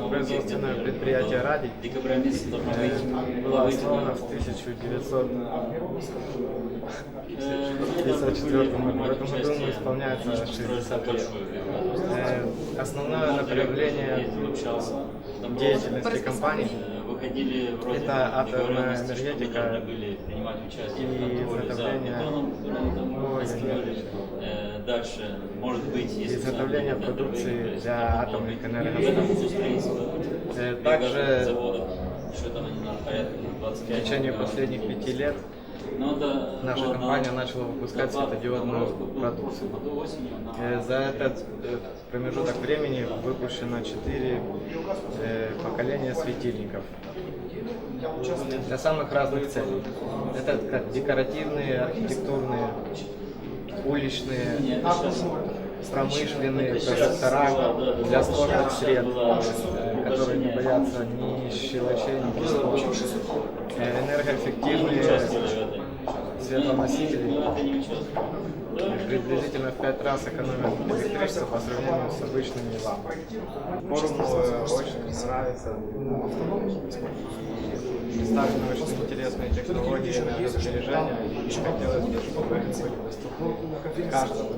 Производственное предприятие «Радий» Декабря месяца э, было основано в 1900 1954 году. В этом году исполняется 60 лет. Э, Основное направление деятельности компании выходили вроде это атомная энергетика были принимать участие в и изготовление. Э, Дальше, может быть, если Изготовление продукции для атомных энергостанций. Э, также В 25 течение последних пяти лет наша компания на- начала выпускать светодиодную продукцию. Э, За этот э, промежуток времени выпущено 4 поколения светильников для самых разных целей. Это декоративные, архитектурные, уличные, промышленные, прожектора для сложных сред, э, которые не боятся ни щелочей, ни песков. Э, Энергоэффективные светоносители приблизительно в пять раз экономят электричество по сравнению с обычными лампами. Форуму э, очень нравится. Представлены очень интересные технологии энергосбережения хотелось бы, чтобы они были доступны каждому.